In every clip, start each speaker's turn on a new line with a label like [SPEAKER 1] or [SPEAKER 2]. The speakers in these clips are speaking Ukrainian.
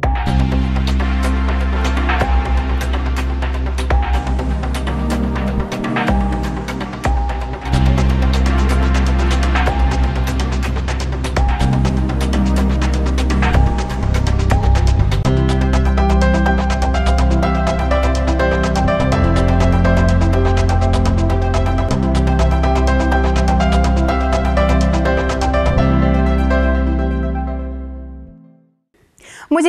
[SPEAKER 1] you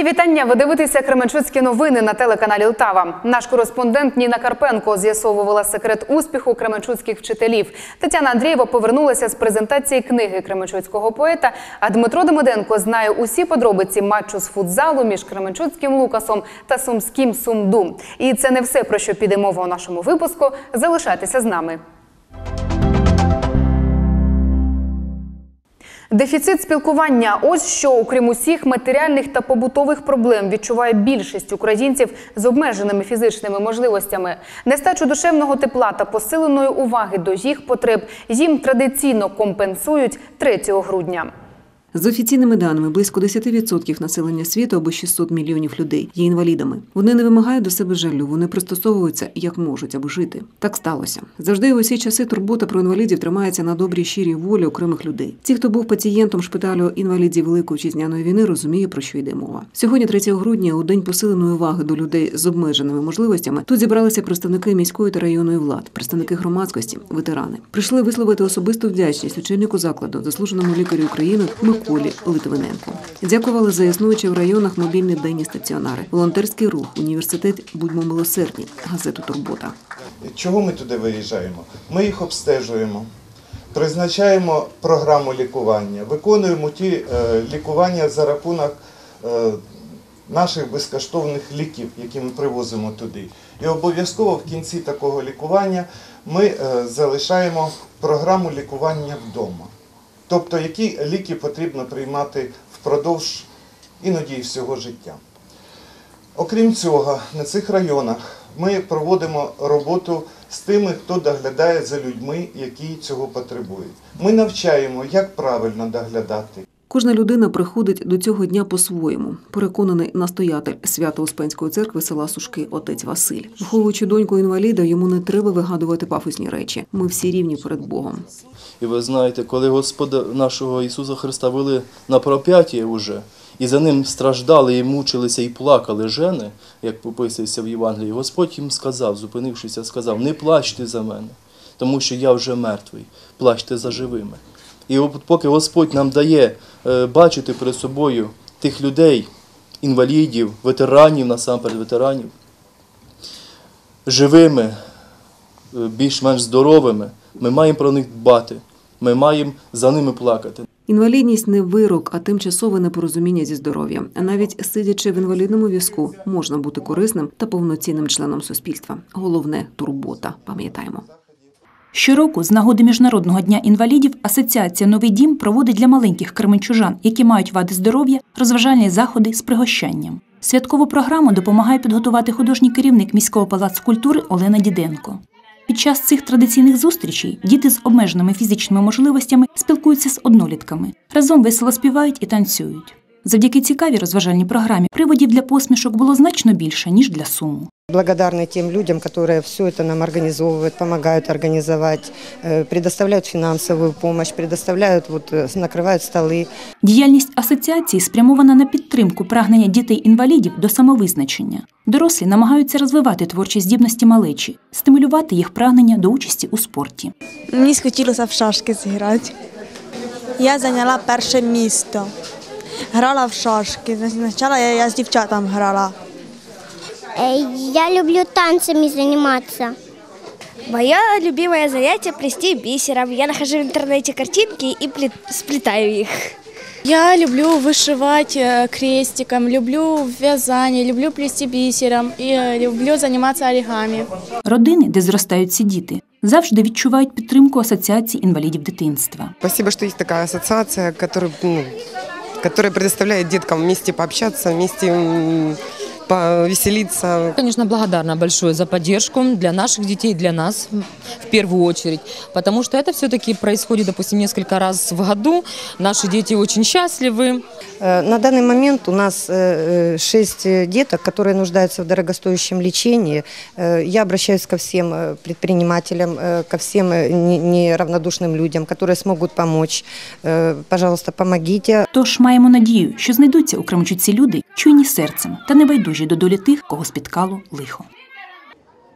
[SPEAKER 1] Вітання. Ви дивитеся Кременчуцькі новини на телеканалі Лтава. Наш кореспондент Ніна Карпенко з'ясовувала секрет успіху кременчуцьких вчителів. Тетяна Андрієва повернулася з презентації книги кременчуцького поета. А Дмитро Демиденко знає усі подробиці матчу з футзалу між Кременчуцьким Лукасом та Сумським Сумду. І це не все про що піде мова у нашому випуску. Залишайтеся з нами. Дефіцит спілкування ось що, окрім усіх матеріальних та побутових проблем, відчуває більшість українців з обмеженими фізичними можливостями. Нестачу душевного тепла та посиленої уваги до їх потреб їм традиційно компенсують 3 грудня.
[SPEAKER 2] За офіційними даними, близько 10% населення світу або 600 мільйонів людей є інвалідами. Вони не вимагають до себе жалю, вони пристосовуються як можуть, аби жити. Так сталося. Завжди і в усі часи турбота про інвалідів тримається на добрій щирій волі окремих людей. Ті, хто був пацієнтом шпиталю інвалідів Великої вітчизняної війни, розуміє про що йде мова. Сьогодні, 3 грудня, у день посиленої уваги до людей з обмеженими можливостями, тут зібралися представники міської та районної влад, представники громадськості, ветерани. Прийшли висловити особисту вдячність очільнику закладу, заслуженому лікарю України Миколі Литвиненку. Дякували за існуючі в районах мобільні денні стаціонари, волонтерський рух, університет Будьмо милосердні, газету Турбота.
[SPEAKER 3] Чого ми туди виїжджаємо? Ми їх обстежуємо, призначаємо програму лікування, виконуємо ті е, лікування за рахунок е, наших безкоштовних ліків, які ми привозимо туди. І обов'язково в кінці такого лікування ми е, залишаємо програму лікування вдома. Тобто, які ліки потрібно приймати впродовж іноді всього життя. Окрім цього, на цих районах ми проводимо роботу з тими, хто доглядає за людьми, які цього потребують. Ми навчаємо, як правильно доглядати.
[SPEAKER 2] Кожна людина приходить до цього дня по-своєму. Переконаний настоятель Свято-Успенської церкви села Сушки, отець Василь. Виховуючи доньку інваліда, йому не треба вигадувати пафосні речі. Ми всі рівні перед Богом.
[SPEAKER 4] І ви знаєте, коли Господа нашого Ісуса Христа вели на проп'яття уже, і за ним страждали, і мучилися, і плакали жени, як пописується в Євангелії, Господь їм сказав, зупинившися, сказав: не плачте за мене, тому що я вже мертвий, плачте за живими. І поки Господь нам дає е, бачити перед собою тих людей, інвалідів, ветеранів, насамперед ветеранів, живими, е, більш-менш здоровими, ми маємо про них дбати, ми маємо за ними плакати.
[SPEAKER 2] Інвалідність не вирок, а тимчасове непорозуміння зі здоров'ям. Навіть сидячи в інвалідному візку, можна бути корисним та повноцінним членом суспільства. Головне турбота. Пам'ятаємо.
[SPEAKER 5] Щороку, з нагоди Міжнародного дня інвалідів, асоціація Новий дім проводить для маленьких кременчужан, які мають вади здоров'я, розважальні заходи з пригощанням. Святкову програму допомагає підготувати художній керівник міського палацу культури Олена Діденко. Під час цих традиційних зустрічей діти з обмеженими фізичними можливостями спілкуються з однолітками, разом весело співають і танцюють. Завдяки цікавій розважальній програмі приводів для посмішок було значно більше ніж для суму
[SPEAKER 6] Благодарны тем людям, которые все это нам организовывают, помогают организовать, э, предоставляют финансовую помощь, предоставляют, вот, э, накрывают столы.
[SPEAKER 5] Діяльність асоціації спрямована на підтримку прагнення дітей-інвалідів до самовизначення. Дорослі намагаються розвивати творчі здібності малечі, стимулювати їх прагнення до участі у спорті.
[SPEAKER 7] Мені хотілося в шашки зіграти. Я зайняла перше місто. Грала в шашки. Спочатку я, я з дівчатами грала.
[SPEAKER 8] Э, Я люблю танцами заниматься.
[SPEAKER 9] Мое любимое занятие – плести бисером. Я нахожу в интернете картинки и плет- сплетаю их.
[SPEAKER 10] Я люблю вышивать э, крестиком, люблю вязание, люблю плести бисером и э, люблю заниматься оригами.
[SPEAKER 5] Родини, де зростають ці діти, завжди відчувають підтримку асоціації інвалідів дитинства.
[SPEAKER 11] Спасибо, что есть такая ассоциация, которая, ну, которая предоставляет деткам вместе пообщаться, вместе м, повеселиться.
[SPEAKER 12] Конечно, благодарна большое за поддержку для наших детей, для нас в первую очередь, потому что это все-таки происходит, допустим, несколько раз в году. Наши дети очень счастливы.
[SPEAKER 6] Э, На данный момент у нас э, э, шесть э, деток, которые нуждаются в дорогостоящем лечении. Э, Я обращаюсь ко всем э, предпринимателям, э, ко всем э, не- неравнодушным людям, которые смогут помочь. Э, Пожалуйста, помогите.
[SPEAKER 5] Тож маємо надію, що знайдуться у Кременчуці люди, чуйні серцем та небайдужі до долі тих, кого спіткало лихо.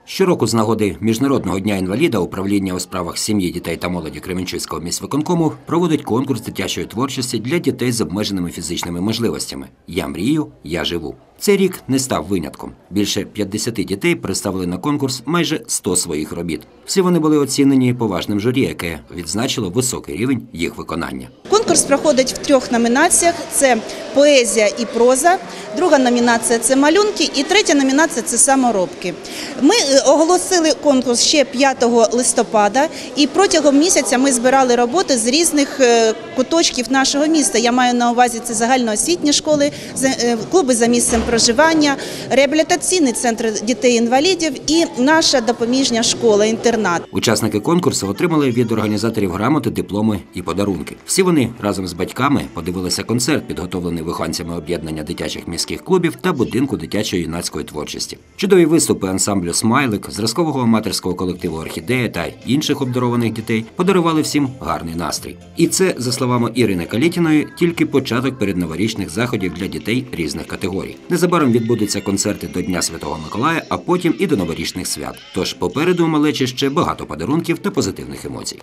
[SPEAKER 13] Щороку з нагоди Міжнародного дня інваліда управління у справах сім'ї, дітей та молоді Кременчуцького міськвиконкому проводить конкурс дитячої творчості для дітей з обмеженими фізичними можливостями. Я мрію, я живу. Цей рік не став винятком. Більше 50 дітей представили на конкурс майже 100 своїх робіт. Всі вони були оцінені поважним журі, яке відзначило високий рівень їх виконання.
[SPEAKER 14] Конкурс проходить в трьох номінаціях: це поезія і проза. Друга номінація це малюнки, і третя номінація це саморобки. Ми е, оголосили конкурс ще 5 листопада, і протягом місяця ми збирали роботи з різних е, куточків нашого міста. Я маю на увазі це загальноосвітні школи, е, клуби за місцем проживання, реабілітаційний центр дітей-інвалідів і наша допоміжня школа-інтернат.
[SPEAKER 13] Учасники конкурсу отримали від організаторів грамоти, дипломи і подарунки. Всі вони разом з батьками подивилися концерт, підготовлений вихованцями об'єднання дитячих міських клубів та будинку дитячої юнацької творчості. Чудові виступи ансамблю Смайлик, зразкового аматорського колективу Орхідея та інших обдарованих дітей подарували всім гарний настрій. І це, за словами Ірини Калітіної, тільки початок передноворічних заходів для дітей різних категорій. Незабаром відбудуться концерти до Дня Святого Миколая, а потім і до новорічних свят. Тож попереду у малечі ще багато подарунків та позитивних емоцій.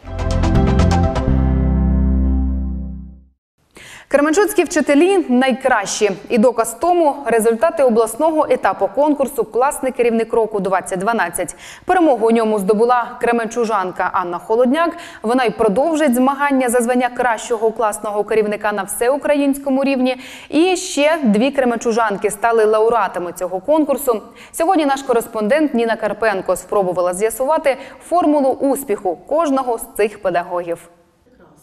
[SPEAKER 1] Кременчуцькі вчителі найкращі. І доказ тому результати обласного етапу конкурсу Класний керівник року 2012. Перемогу у ньому здобула кременчужанка Анна Холодняк. Вона й продовжить змагання за звання кращого класного керівника на всеукраїнському рівні. І ще дві кременчужанки стали лауреатами цього конкурсу. Сьогодні наш кореспондент Ніна Карпенко спробувала з'ясувати формулу успіху кожного з цих педагогів.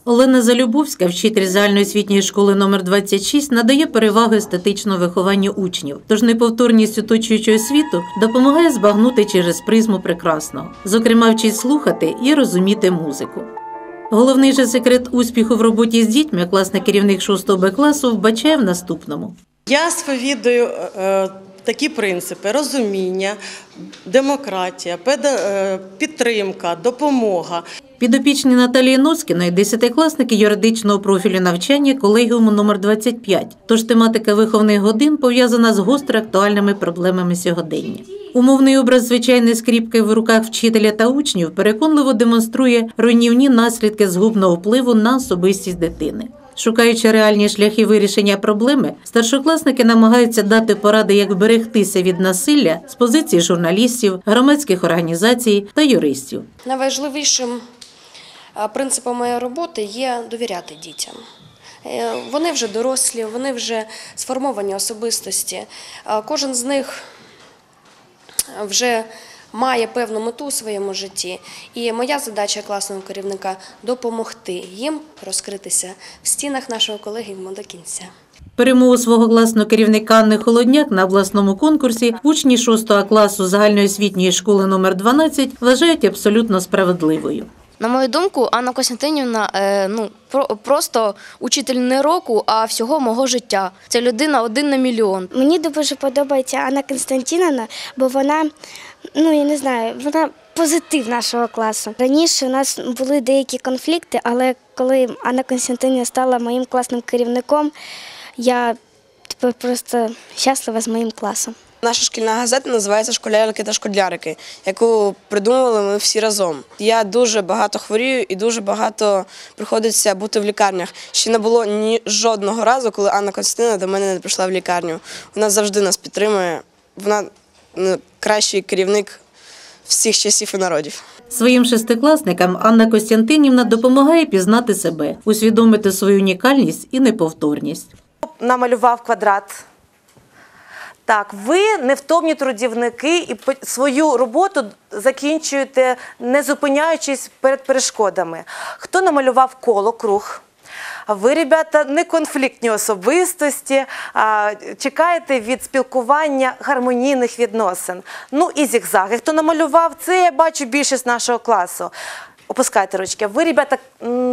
[SPEAKER 15] Олена Залюбовська, вчитель загальноосвітньої школи номер 26, надає перевагу естетичному вихованню учнів. Тож неповторність оточуючого світу допомагає збагнути через призму прекрасного, зокрема, вчить слухати і розуміти музику. Головний же секрет успіху в роботі з дітьми класний керівник 6 Б класу вбачає в наступному.
[SPEAKER 16] Я сповідую е, такі принципи: розуміння, демократія, е, підтримка, допомога.
[SPEAKER 15] Підопічні Наталії Носкіної, десятикласники юридичного профілю навчання колегіуму номер 25 Тож тематика виховних годин пов'язана з гостро актуальними проблемами сьогодення. Умовний образ звичайної скріпки в руках вчителя та учнів переконливо демонструє руйнівні наслідки згубного впливу на особистість дитини. Шукаючи реальні шляхи вирішення проблеми, старшокласники намагаються дати поради, як вберегтися від насилля з позиції журналістів, громадських організацій та юристів.
[SPEAKER 17] Найважливішим принципом моєї роботи є довіряти дітям. Е, Вони вже дорослі, вони вже сформовані особистості. Кожен з них вже має певну мету у своєму житті. І моя задача класного керівника допомогти їм розкритися в стінах нашого колегіуму до кінця.
[SPEAKER 15] Перемогу свого класного керівника Анни Холодняк на обласному конкурсі учні 6 класу загальноосвітньої школи номер 12 вважають абсолютно справедливою.
[SPEAKER 18] На мою думку, Анна Костянтинівна е, ну про, просто учитель не року, а всього мого життя. Це людина один на мільйон.
[SPEAKER 8] Мені дуже подобається Анна Константіновна, бо вона, ну я не знаю, вона позитив нашого класу. Раніше у нас були деякі конфлікти, але коли Анна Константинівна стала моїм класним керівником, я тепер просто щаслива з моїм класом.
[SPEAKER 19] Наша шкільна газета називається Школярики та школярики, яку придумали ми всі разом. Я дуже багато хворію і дуже багато приходиться бути в лікарнях. Ще не було ні жодного разу, коли Анна Константина до мене не прийшла в лікарню. Вона завжди нас підтримує. Вона кращий керівник всіх часів і народів.
[SPEAKER 15] Своїм шестикласникам Анна Костянтинівна допомагає пізнати себе, усвідомити свою унікальність і неповторність.
[SPEAKER 20] намалював квадрат. Так, ви невтомні трудівники і свою роботу закінчуєте, не зупиняючись перед перешкодами. Хто намалював коло, круг, Ви, ребята, не конфліктні особистості, а, чекаєте від спілкування гармонійних відносин. Ну і зігзаги. Хто намалював, це я бачу більшість нашого класу. Опускайте ручки. Ви, ребята,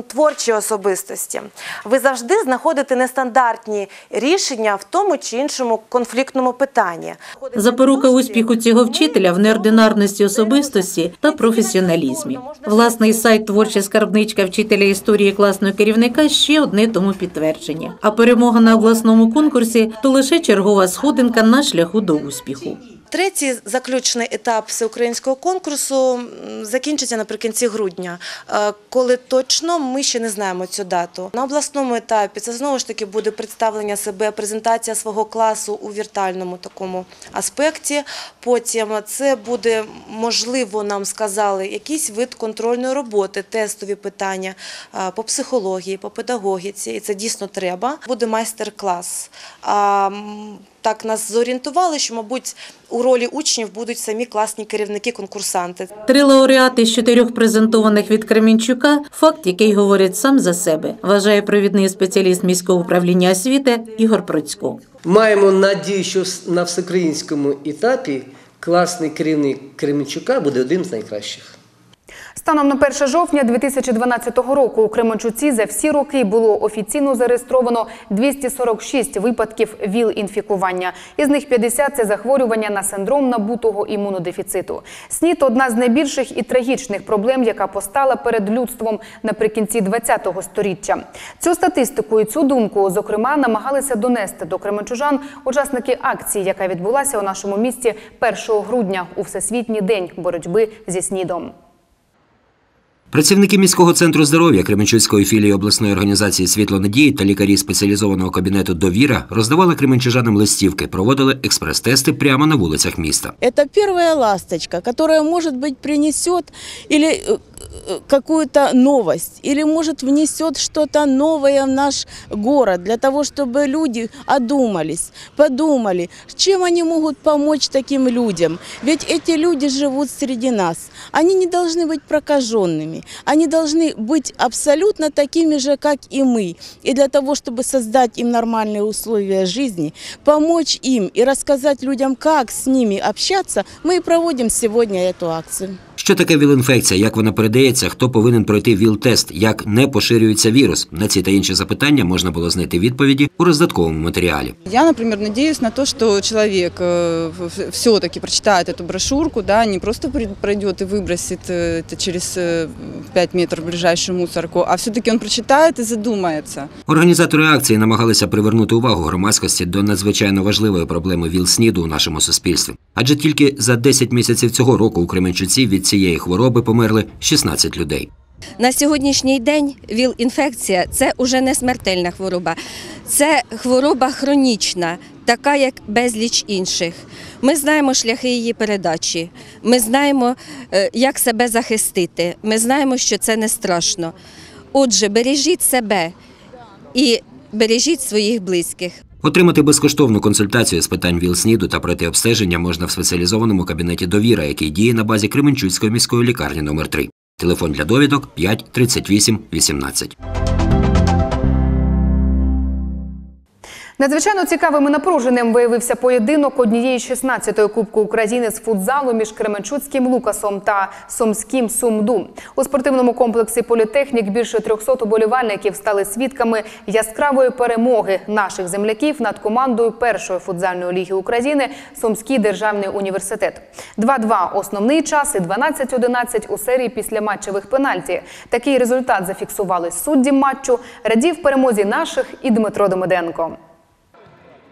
[SPEAKER 20] творчі особистості. Ви завжди знаходите нестандартні рішення в тому чи іншому конфліктному питанні.
[SPEAKER 15] Запорука успіху цього вчителя в неординарності особистості та професіоналізмі. Власний сайт творча скарбничка вчителя історії класного керівника ще одне тому підтвердження. А перемога на обласному конкурсі то лише чергова сходинка на шляху до успіху.
[SPEAKER 20] Третій заключний етап всеукраїнського конкурсу закінчиться наприкінці грудня, Е, коли точно ми ще не знаємо цю дату. На обласному етапі це знову ж таки буде представлення себе, презентація свого класу у віртуальному такому аспекті. Потім це буде можливо, нам сказали, якийсь вид контрольної роботи, тестові питання е, по психології, по педагогіці, і це дійсно треба. Буде майстер-клас. Так нас зорієнтували, що, мабуть, у ролі учнів будуть самі класні керівники-конкурсанти.
[SPEAKER 15] Три лауреати з чотирьох презентованих від Кременчука – факт, який говорить сам за себе, вважає провідний спеціаліст міського управління освіти Ігор Процько.
[SPEAKER 21] Маємо надію, що на всеукраїнському етапі класний керівник Кременчука буде одним з найкращих.
[SPEAKER 1] Станом на 1 жовтня 2012 року у Кременчуці за всі роки було офіційно зареєстровано 246 випадків ВІЛ-інфікування.Із них 50 – це захворювання на синдром набутого імунодефіциту. СНІД – одна з найбільших і трагічних проблем, яка постала перед людством наприкінці 20-го сторіччя. Цю статистику і цю думку, зокрема, намагалися донести до кременчужан учасники акції, яка відбулася у нашому місті 1 грудня у Всесвітній день боротьби зі СНІДом.
[SPEAKER 13] Працівники міського центру здоров'я Кременчуцької філії обласної організації Світло надії та лікарі спеціалізованого кабінету Довіра роздавали кременчужанам листівки, проводили експрес-тести прямо на вулицях міста.
[SPEAKER 22] Это первая ласточка, которая, может быть, принесет или э, э, какую-то новость, или, может, внесет что-то новое в наш город, для того, чтобы люди одумались, подумали, чем они могут помочь таким людям. Ведь эти люди живут среди нас. Они не должны быть прокаженными, они должны быть абсолютно такими же, как и мы. И для того, чтобы создать им нормальные условия жизни, помочь им и рассказать людям, как с ними общаться, мы и проводим сегодня эту акцию.
[SPEAKER 13] Що таке ВІЛ-інфекція, як вона передається, хто повинен пройти ВІЛ-тест, як не поширюється вірус? На ці та інші запитання можна було знайти відповіді у роздатковому матеріалі.
[SPEAKER 23] Я, например, надеюсь на то, что человек все-таки прочитает эту брошюрку, да, не просто при- пройдет и выбросит э, это через э, 5 метров в ближайшую мусорку, а все-таки он прочитает и задумается.
[SPEAKER 13] Організатори акції намагалися привернути увагу громадськості до надзвичайно важливої проблеми ВІЛ-СНІДу у нашому суспільстві. Адже тільки за 10 місяців цього року у Кременчуці від цієї хвороби померли 16 людей.
[SPEAKER 24] На сьогоднішній день ВІЛ-інфекція це вже не смертельна хвороба, це хвороба хронічна, така як безліч інших. Ми знаємо шляхи її передачі, ми знаємо, е, як себе захистити, ми знаємо, що це не страшно. Отже, бережіть себе і бережіть своїх близьких.
[SPEAKER 13] Отримати безкоштовну консультацію з питань ВІЛ-СНІДу та пройти обстеження можна в спеціалізованому кабінеті «Довіра», який діє на базі Кременчуцької міської лікарні номер 3 Телефон для довідок 5 38 18.
[SPEAKER 1] Надзвичайно цікавим і напруженим виявився поєдинок однієї 16-ї Кубку України з футзалу між Кременчуцьким Лукасом та Сумським Сумду. У спортивному комплексі Політехнік більше 300 уболівальників стали свідками яскравої перемоги наших земляків над командою першої футзальної ліги України Сумський державний університет. 2-2 – основний час і 12-11 у серії післяматчевих пенальті. Такий результат зафіксували судді матчу. Радів перемозі наших і Дмитро Домиденко.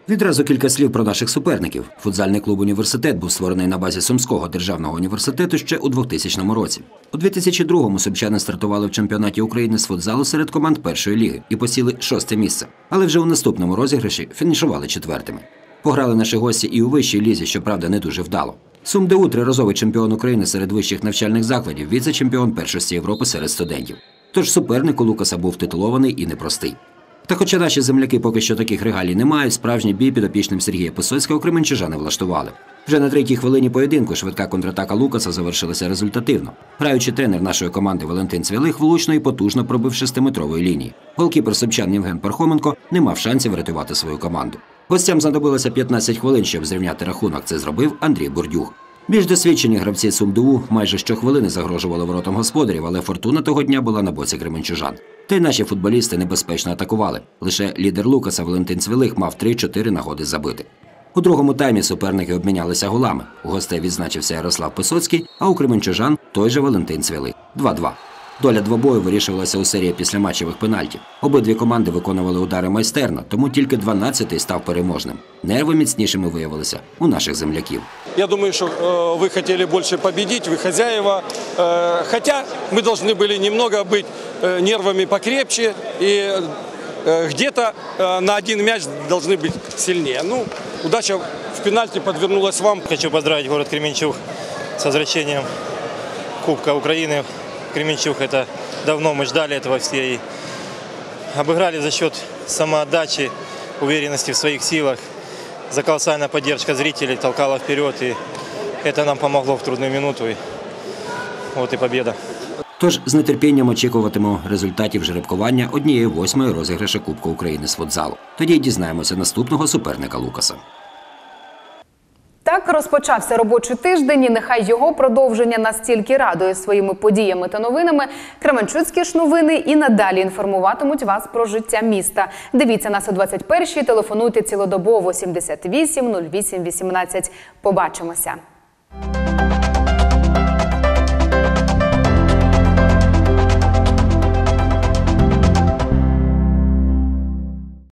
[SPEAKER 13] Відразу кілька слів про наших суперників. Футзальний клуб університет був створений на базі Сумського державного університету ще у 2000 році. У 2002-му сумчани стартували в чемпіонаті України з футзалу серед команд першої ліги і посіли шосте місце. Але вже у наступному розіграші фінішували четвертими. Пограли наші гості і у вищій лізі, щоправда, не дуже вдало. Сум ДУ – триразовий чемпіон України серед вищих навчальних закладів, віце-чемпіон першості Європи серед студентів. Тож суперник у Лукаса був титулований і непростий. Та хоча наші земляки поки що таких регалій не мають, справжній бій підопічним Сергія Писоцького кременчужани влаштували. Вже на третій хвилині поєдинку швидка контратака Лукаса завершилася результативно. Граючий тренер нашої команди Валентин Цвілих влучно і потужно пробив шестиметрової лінії. Голкіпер Собчан Євген Пархоменко не мав шансів врятувати свою команду. Гостям знадобилося 15 хвилин, щоб зрівняти рахунок. Це зробив Андрій Бурдюг. Більш досвідчені гравці сумдуву майже щохвилини загрожували воротам господарів, але фортуна того дня була на боці кременчужан. Та й наші футболісти небезпечно атакували. Лише лідер Лукаса Валентин Цвілих мав 3-4 нагоди забити. У другому таймі суперники обмінялися голами. У гостей відзначився Ярослав Писоцький, а у кременчужан той же Валентин Цвілий. 2-2. Доля двобою вирішувалася у серії післяматчевих пенальтів. Обидві команди виконували удари майстерно, тому тільки 12-й став переможним. Нерви міцнішими виявилися у наших земляків.
[SPEAKER 25] Я думаю, что э, вы хотели больше победить, вы хозяева. Э, хотя мы должны были немного быть э, нервами покрепче и э, где-то э, на один мяч должны быть сильнее. Ну, удача в пенальти подвернулась вам.
[SPEAKER 26] Хочу поздравить город Кременчуг с возвращением Кубка Украины. Кременчуг это давно мы ждали этого все и обыграли за счет самоотдачи, уверенности в своих силах. За колоссальная поддержка зрителей толкала вперед и это нам помогло в трудную минуту. И вот и победа.
[SPEAKER 13] Тож з нетерпінням очікуватиму результатів жеребкування однієї восьмої розіграша Кубку України з футзалу. Тоді й дізнаємося наступного суперника Лукаса.
[SPEAKER 1] Так розпочався робочий тиждень, і нехай його продовження настільки радує своїми подіями та новинами. Кременчуцькі ж новини і надалі інформуватимуть вас про життя міста. Дивіться нас о 21-й, телефонуйте цілодобово 78 08 18. Побачимося.